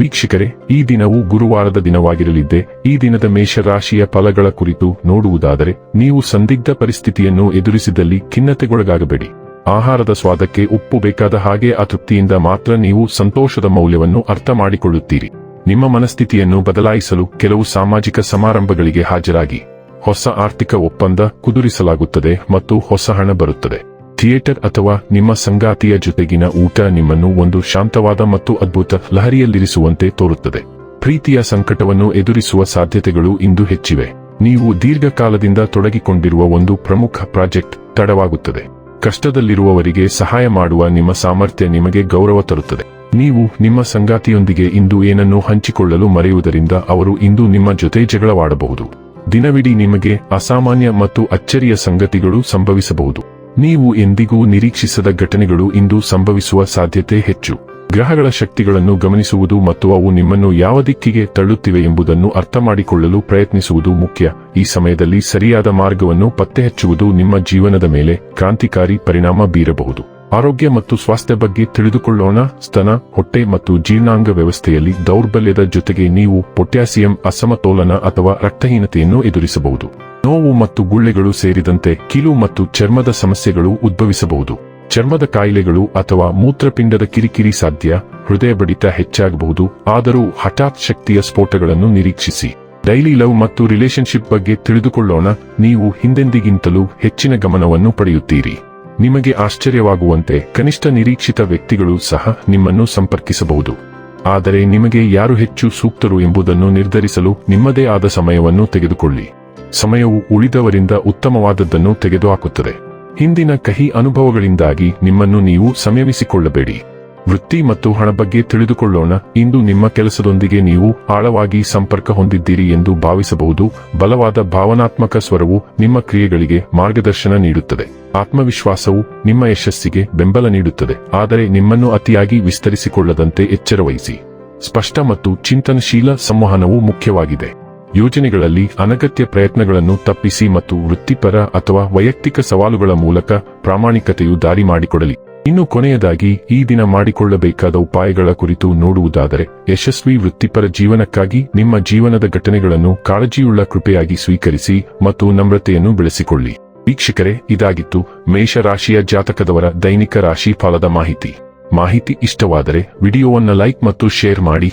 ವೀಕ್ಷಕರೇ, ಈ ದಿನವು ಗುರುವಾರದ ದಿನವಾಗಿರಲಿದ್ದೆ, ಈ ದಿನದ ಮೇಷರಾಶಿಯ ಫಲಗಳ ಕುರಿತು ನೋಡುವುದಾದರೆ, ನೀವು ಸಂದಿಗ್ಧ ಪರಿಸ್ಥಿತಿಯನ್ನು ಎದುರಿಸಿದಲ್ಲಿ ಖಿನ್ನತೆಗೊಳಗಾಗಬೇಡಿ. ಆಹಾರದ ಸ್ವಾದಕ್ಕೆ ಉಪ್ಪು ಬೇಕಾದ ಹಾಗೆ ಅತೃಪ್ತಿಯಿಂದ ಮಾತ್ರ ನೀವು ಸಂತೋಷದ ಮೌಲ್ಯವನ್ನು ಅರ್ಥ ಮಾಡಿಕೊಳ್ಳುತ್ತೀರಿ. ನಿಮ್ಮ ಮನಸ್ಥಿತಿಯನ್ನು ಬದಲಾಯಿಸಲು ಕೆಲವು ಸಾಮಾಜಿಕ ಸಮಾರಂಭಗಳಿಗೆ ಹಾಜರಾಗಿ. ಹೊಸ ಆರ್ಥಿಕ ಒಪ್ಪಂದ ಕುದುರಿಸಲಾಗುತ್ತದೆ ಮತ್ತು ಹೊಸ ಹಣ ಬರುತ್ತದೆ. ಥಿಯೇಟರ್ ಅಥವಾ ನಿಮ್ಮ ಸಂಗಾತಿಯ ಜೊತೆಗಿನ ಊಟ ನಿಮ್ಮನ್ನು ಒಂದು ಶಾಂತವಾದ ಮತ್ತು ಅದ್ಭುತ ಲಹರಿಯಲ್ಲಿರಿಸುವಂತೆ ತೋರುತ್ತದೆ. ಪ್ರೀತಿಯ ಸಂಕಟವನ್ನು ಎದುರಿಸುವ ಸಾಧ್ಯತೆಗಳು ಇಂದು ಹೆಚ್ಚಿವೆ. ನೀವು ದೀರ್ಘಕಾಲದಿಂದ ತೊಡಗಿಕೊಂಡಿರುವ ಒಂದು ಪ್ರಮುಖ ಪ್ರಾಜೆಕ್ಟ್ ತಡವಾಗುತ್ತದೆ. ಕಷ್ಟದಲ್ಲಿರುವವರಿಗೆ ಸಹಾಯ ಮಾಡುವ ನಿಮ್ಮ ಸಾಮರ್ಥ್ಯ ನಿಮಗೆ ಗೌರವ ತರುತ್ತದೆ. ನೀವು ನಿಮ್ಮ ಸಂಗಾತಿಯೊಂದಿಗೆ ಇಂದು ಏನನ್ನು ಹಂಚಿಕೊಳ್ಳಲು ಮರೆಯುವುದರಿಂದ ಅವರು ಇಂದು ನಿಮ್ಮ ಜೊತೆ ಜಗಳವಾಡಬಹುದು. ದಿನವಿಡೀ ನಿಮಗೆ ಅಸಾಮಾನ್ಯ ಮತ್ತು ಅಚ್ಚರಿಯ ಸಂಗತಿಗಳು ಸಂಭವಿಸಬಹುದು. ನೀವು ಎಂದಿಗೂ ನಿರೀಕ್ಷಿಸದ ಘಟನೆಗಳು ಇಂದು ಸಂಭವಿಸುವ ಸಾಧ್ಯತೆ ಹೆಚ್ಚು. ಗ್ರಹಗಳ ಶಕ್ತಿಗಳನ್ನು ಗಮನಿಸುವುದು ಮತ್ತು ಅವು ನಿಮ್ಮನ್ನು ಯಾವ ದಿಕ್ಕಿಗೆ ತಳ್ಳುತ್ತಿವೆ ಎಂಬುದನ್ನು ಅರ್ಥಮಾಡಿಕೊಳ್ಳಲು ಪ್ರಯತ್ನಿಸುವುದು ಮುಖ್ಯ. ಈ ಸಮಯದಲ್ಲಿ ಸರಿಯಾದ ಮಾರ್ಗವನ್ನು ಪತ್ತೆಹಚ್ಚುವುದು ನಿಮ್ಮ ಜೀವನದ ಮೇಲೆ ಕ್ರಾಂತಿಕಾರಿ ಪರಿಣಾಮ ಬೀರಬಹುದು. ಆರೋಗ್ಯ ಮತ್ತು ಸ್ವಾಸ್ಥ್ಯ ಬಗ್ಗೆ ತಿಳಿದುಕೊಳ್ಳೋಣ. ಸ್ತನ, ಹೊಟ್ಟೆ ಮತ್ತು ಜೀರ್ಣಾಂಗ ವ್ಯವಸ್ಥೆಯಲ್ಲಿ ದೌರ್ಬಲ್ಯದ ಜೊತೆಗೆ ನೀವು ಪೊಟ್ಯಾಸಿಯಂ, ಅಸಮತೋಲನ ಅಥವಾ ರಕ್ತಹೀನತೆಯನ್ನು ಎದುರಿಸಬಹುದು. ನೋವು ಮತ್ತು ಗುಳ್ಳೆಗಳು ಸೇರಿದಂತೆ ಕಿಲು ಮತ್ತು ಚರ್ಮದ ಸಮಸ್ಯೆಗಳು ಉದ್ಭವಿಸಬಹುದು. ಚರ್ಮದ ಕಾಯಿಲೆಗಳು ಅಥವಾ ಮೂತ್ರಪಿಂಡದ ಕಿರಿಕಿರಿ ಸಾಧ್ಯ, ಹೃದಯ ಬಡಿತ ಹೆಚ್ಚಾಗಬಹುದು, ಆದರೂ ಹಠಾತ್ ಶಕ್ತಿಯ ಸ್ಫೋಟಗಳನ್ನು ನಿರೀಕ್ಷಿಸಿ. ಡೈಲಿ ಲವ್ ಮತ್ತು ರಿಲೇಶನ್ಶಿಪ್ ಬಗ್ಗೆ ತಿಳಿದುಕೊಳ್ಳೋಣ, ನೀವು ಹಿಂದೆಂದಿಗಿಂತಲೂ ಹೆಚ್ಚಿನ ಗಮನವನ್ನು ಪಡೆಯುತ್ತೀರಿ. ನಿಮಗೆ ಆಶ್ಚರ್ಯವಾಗುವಂತೆ ಕನಿಷ್ಠ ನಿರೀಕ್ಷಿತ ವ್ಯಕ್ತಿಗಳು ಸಹ ನಿಮ್ಮನ್ನು ಸಂಪರ್ಕಿಸಬಹುದು. ಆದರೆ ನಿಮಗೆ ಯಾರು ಹೆಚ್ಚು ಸೂಕ್ತರು ಎಂಬುದನ್ನು ನಿರ್ಧರಿಸಲು ನಿಮ್ಮದೇ ಆದ ಸಮಯವನ್ನು ತೆಗೆದುಕೊಳ್ಳಿ. ಸಮಯವು ಉಳಿದವರಿಂದ ಉತ್ತಮವಾದದ್ದನ್ನು ತೆಗೆದುಹಾಕುತ್ತದೆ. ಹಿಂದಿನ ಕಹಿ ಅನುಭವಗಳಿಂದಾಗಿ ನಿಮ್ಮನ್ನು ನೀವು ಸಂಯಮಿಸಿಕೊಳ್ಳಬೇಡಿ ವೃತ್ತಿ ಮತ್ತು ಹಣ ಬಗ್ಗೆ ತಿಳಿದುಕೊಳ್ಳೋಣ. ಇಂದು ನಿಮ್ಮ ಕೆಲಸದೊಂದಿಗೆ ನೀವು ಆಳವಾಗಿ ಸಂಪರ್ಕ ಹೊಂದಿದ್ದೀರಿ ಎಂದು ಭಾವಿಸಬಹುದು. ಬಲವಾದ ಭಾವನಾತ್ಮಕ ಸ್ವರವು ನಿಮ್ಮ ಕ್ರಿಯೆಗಳಿಗೆ ಮಾರ್ಗದರ್ಶನ ನೀಡುತ್ತದೆ. ಆತ್ಮವಿಶ್ವಾಸವು ನಿಮ್ಮ ಯಶಸ್ಸಿಗೆ ಬೆಂಬಲ ನೀಡುತ್ತದೆ. ಆದರೆ ನಿಮ್ಮನ್ನು ಅತಿಯಾಗಿ ವಿಸ್ತರಿಸಿಕೊಳ್ಳದಂತೆ ಎಚ್ಚರವಹಿಸಿ. ಸ್ಪಷ್ಟ ಮತ್ತು ಚಿಂತನಶೀಲ ಸಂವಹನವು ಮುಖ್ಯವಾಗಿದೆ. ಯೋಜನೆಗಳಲ್ಲಿ ಅನಗತ್ಯ ಪ್ರಯತ್ನಗಳನ್ನು ತಪ್ಪಿಸಿ ಮತ್ತು ವೃತ್ತಿಪರ ಅಥವಾ ವೈಯಕ್ತಿಕ ಸವಾಲುಗಳ ಮೂಲಕ ಪ್ರಾಮಾಣಿಕತೆಯು ದಾರಿ ಮಾಡಿಕೊಡಲಿ. ಇನ್ನು ಕೊನೆಯದಾಗಿ, ಈ ದಿನ ಮಾಡಿಕೊಳ್ಳಬೇಕಾದ ಉಪಾಯಗಳ ಕುರಿತು ನೋಡುವುದಾದರೆ, ಯಶಸ್ವಿ ವೃತ್ತಿಪರ ಜೀವನಕ್ಕಾಗಿ ನಿಮ್ಮ ಜೀವನದ ಘಟನೆಗಳನ್ನು ಕಾಳಜಿಯುಳ್ಳ ಕೃಪೆಯಾಗಿ ಸ್ವೀಕರಿಸಿ ಮತ್ತು ನಮ್ರತೆಯನ್ನು ಬೆಳೆಸಿಕೊಳ್ಳಿ. ವೀಕ್ಷಕರೇ, ಇದಾಗಿತ್ತು ಮೇಷರಾಶಿಯ ಜಾತಕದವರ ದೈನಿಕ ರಾಶಿ ಫಲದ ಮಾಹಿತಿ. ಮಾಹಿತಿ ಇಷ್ಟವಾದರೆ ವಿಡಿಯೋವನ್ನು ಲೈಕ್ ಮತ್ತು ಶೇರ್ ಮಾಡಿ.